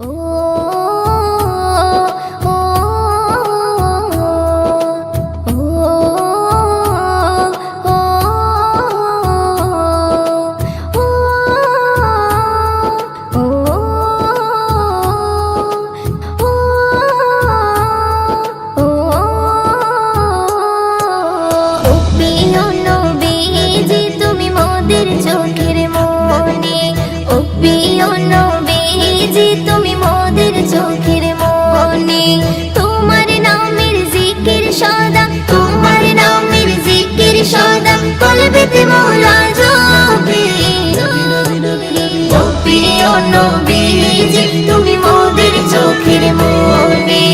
ও নবীজি তুমি মোদের চোখের মনে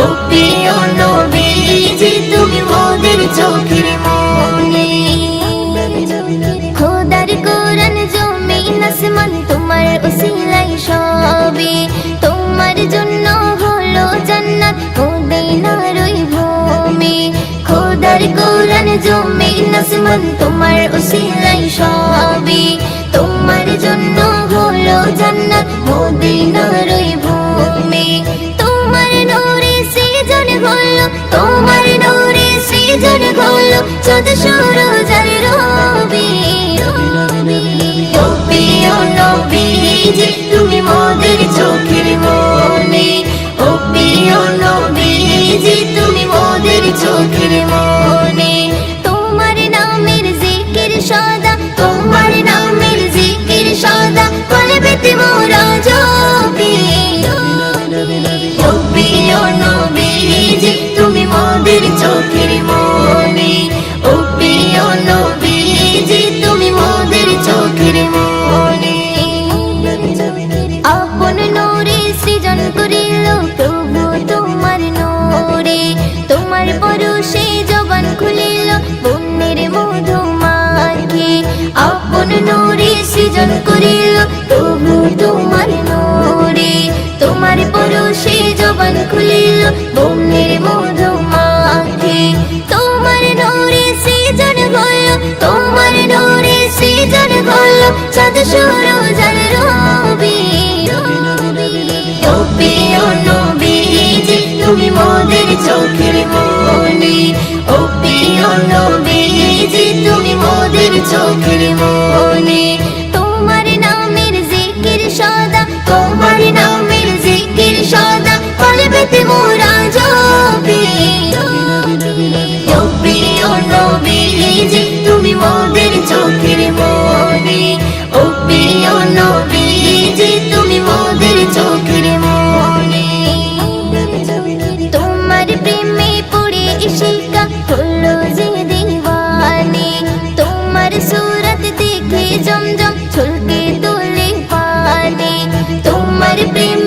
ও প্রিয় নবীজি তুমি মোদের চোখের মনে খোদার কোরআন জমিন আসমান তোমার উসিলাই সবে, তোমার জন্য হলো জান্নাত মদিনার ওই ভূমি। খোদার কোরআন জমিন আসমান তোমার উসিলাই সবে, তোমার জন্য হলো জান্নাত মদিনার ওই ভূমি। তোমার নূরে সৃজন হলো, তোমার নূরে সৃজন হলো চোদ সূরজের রবি। ও নবীজি তুমি মোদের চোখের মনে। ও নবীজি তুমি মোদের চোখের মনে। মোরা বন্যের মধু মাখি। তোমার নোরে সৃজন হল, তোমার নোরে সৃজন হল চাঁদ সূরজের রবি। মনে। ও নবীজি তোমার নামের জিকির সদা, তোমার নামের জিকির সদা। কলবেতে মোরা যাবে ও প্রিয় নবীজি তুমি মোদের চোখের মনে ও প্রিয় নবীজি তুমি মোদের চোখের মনে তোমার প্রেমে পড়ে ইশিকা হলো যে দিওয়ানে। তোমার সুরত দেখে জমজম ছলকে তোলে পানে। তোমার প্রেমে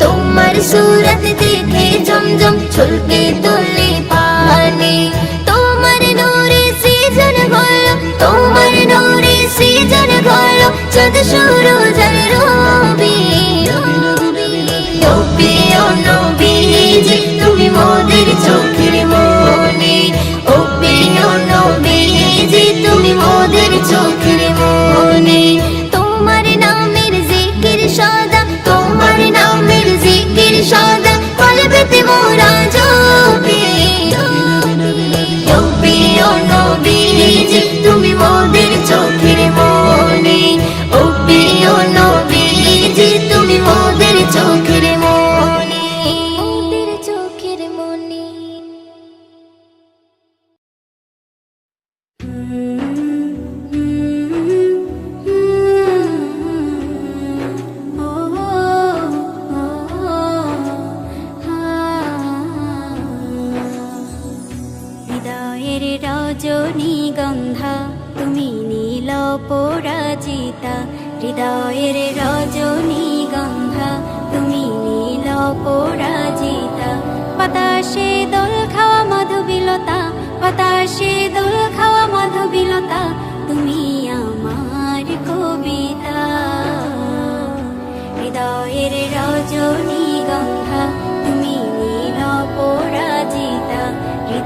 তোমার সুরত দেখে জমজম ছলকে তোলে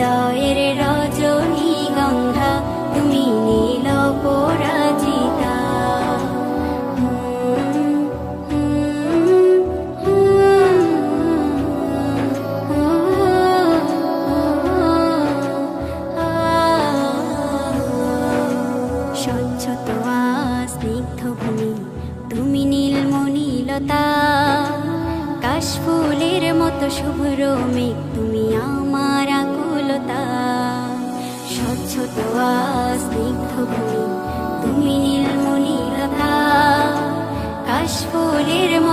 হৃদয়ের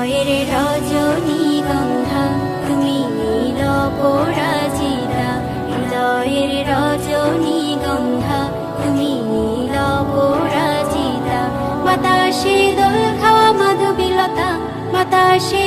হৃদয়ের রজনী গন্ধা তুমি নীল পরাজিতা হৃদয়ের রজনী গন্ধা তুমি নীল পরাজিতা বাতাসে দোল খাওয়া মাধবীলতা বাতাসে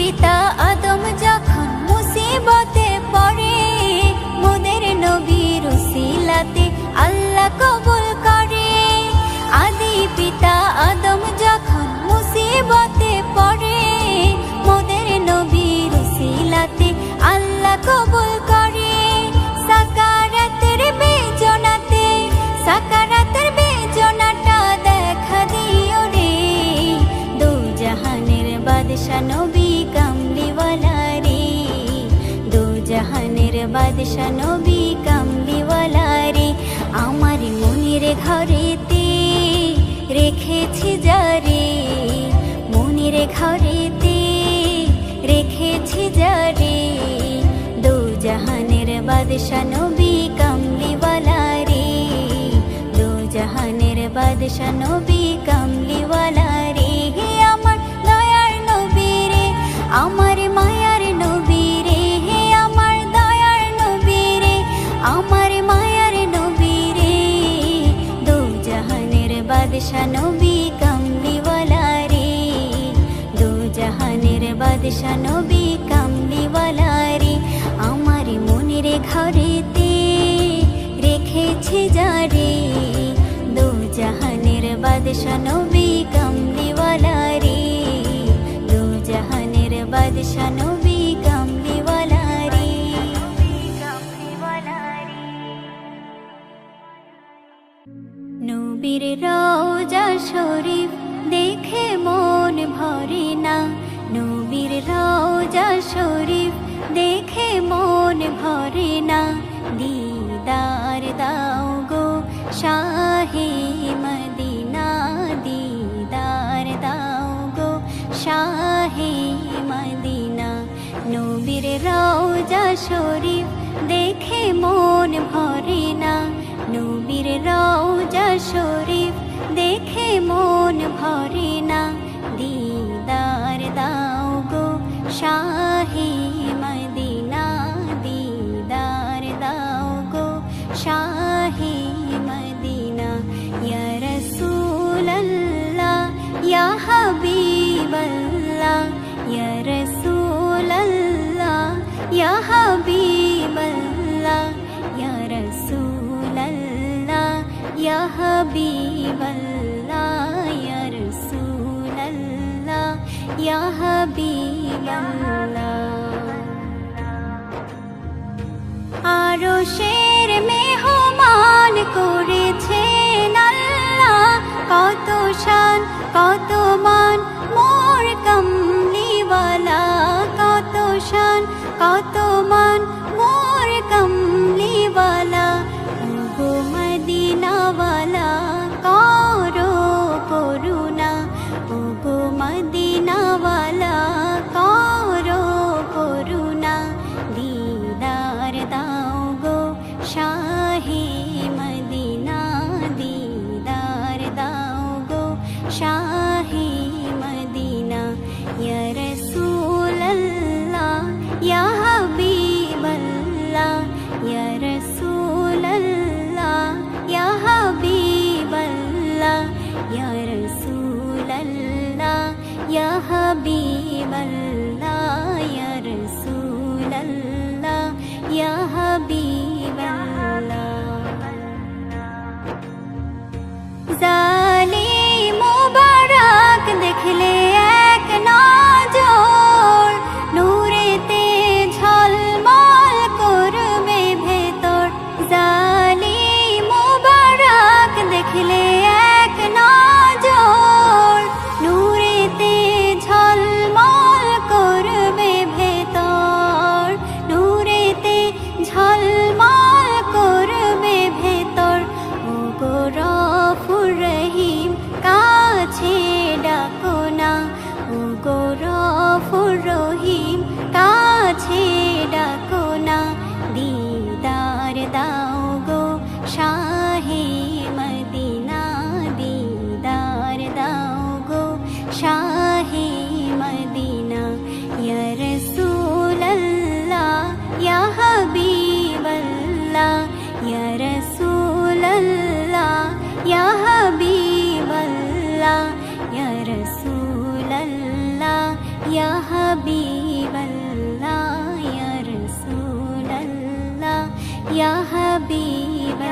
পিতা আদম যখন মুসিবতে পড়ে, মোদের নবীর উসিলাতে আল্লাহ কবুল করে। আদি পিতা আদম যখন মুসিবতে বাদশা নবী কামলিওয়ালা রে দু জাহানের বাদশা নবী রে রে আমার মায়ার রে রে আমার মায়ার নবী রে দু রে বাদশা নবী কামলিওয়ালা রে দু জাহানের বাদশা নবী কামলিওয়ালা শরীফ দেখে মন ভরে না নবীর রওজা শরীফ দেখে মন ভরে না দিদার দাও গো শাহে রওজা শরীফ, দেখে মন ভরে না। নবীর রওজা শরীফ, দেখে মন ভরে না। দিদার দাও গো শাহে হাবিবাল্লাহ আরও শের মেহমান করেছেন আল্লাহ। কত শান, কত মান, মোর কমলিওয়ালা। কত শান, কত यरसूल यः হাবিব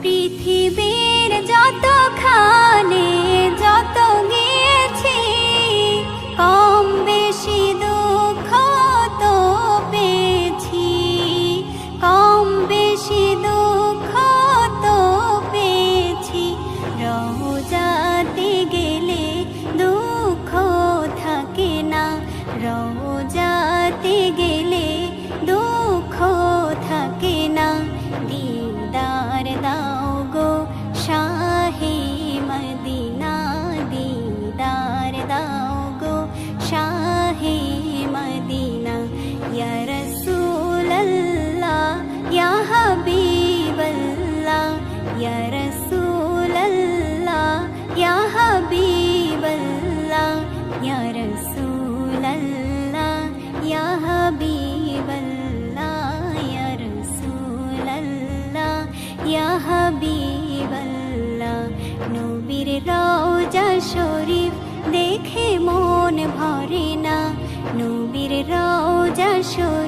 পৃথিবী রওজা